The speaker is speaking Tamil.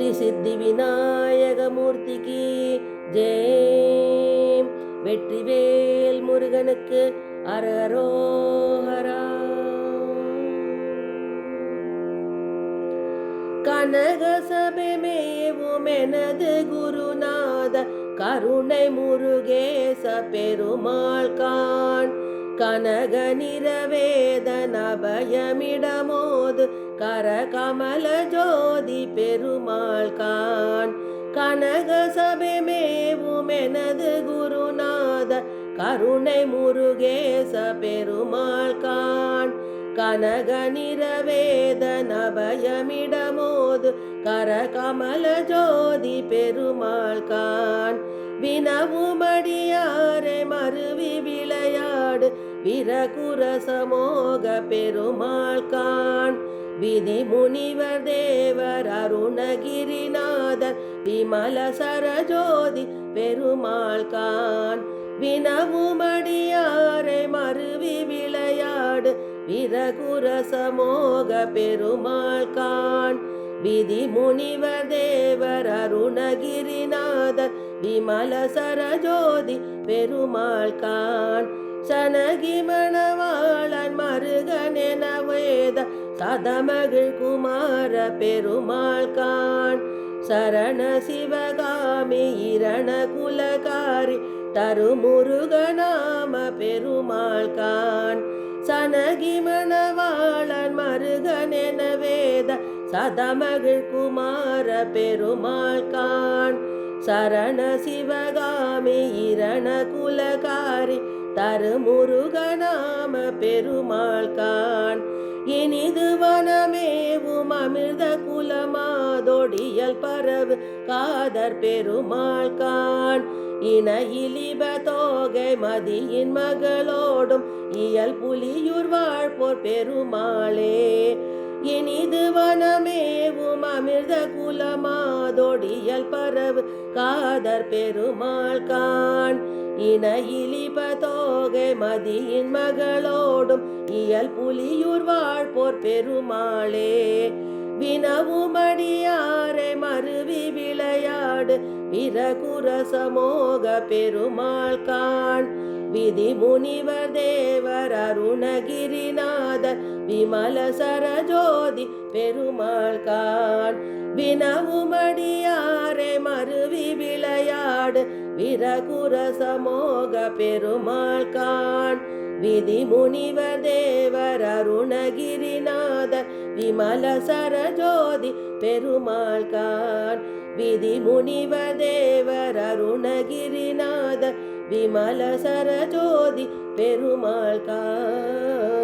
ஸ்ரீ சித்தி விநாயகமூர்த்திக்கு ஜெய் வெற்றிவேல் முருகனுக்கு அரரோஹரா. கனக சபை குருநாத கருணை முருகேச பெருமாள் கா கனக நிறவேதனபயமிடமோது கர கமல ஜோதி பெருமாள் கான் கனக சபை மேவுமெனது குருநாத கருணை முருகேச பெருமாள் கான் கனக நிறவேதனபயமிடமோது கர கமல ஜோதி பெருமாள் கான் வினவுமடியாரை மருவி விளையா விரகுர சமோக பெருமாள் கான் விதி முனிவர் தேவர் அருணகிரிநாதர் விமல சரஜோதி பெருமாள் கான் வினவுமடியாரை மருவி விளையாடு விரகுர சமோக பெருமாள் கான் விதி முனிவர் தேவர் அருணகிரிநாதர் விமல சரஜோதி பெருமாள் கான் சனகி மணவாளன் மருகனென வேத சதமகிழ் குமார பெருமாள் கான் சரண சிவகாமி இரண குலகாரி தருமுருகநாம பெருமாள் கான் சனகி மணவாளன் மருகனென வேத சதமகிழ் குமார பெருமாள் கான் சரண சிவகாமி இரண குலகாரி தருமுருகநாம பெருமாள் கான் இனிது வனமேவும் அமிர்த குலமாதொடியல் பரவு காதர் பெருமாள் கான் இன இலிப தோகை மதியின் மகளோடும் இயல் புலியூர் வாழ்போர் பெருமாளே. இனிது வனமேவும் அமிர்த குலமாதொடியல் பரவு காதர் பெருமாள் கான் இன இலிப மதியின் மகளோடும் இயல் புலியூர் வாழ்போர் பெருமாளே. வினவுமடியாரை மருவி விளையாடு பிறகுர சமோக பெருமாள் கான் விதி முனிவர் தேவர் அருணகிரிநாதர் விமல சரஜோதி பெருமாள் கான் வினவுமடியாரை மருவி விளையாடு விரகுரசமோக பெருமாள் கான் விதி முனிவர் தேவர் அருணகிரிநாதர் விமல சரஜோதி பெருமாள் கான் விதி முனிவர் தேவர் அருணகிரிநாதர் விமல சரஜோதி பெருமாள் கான்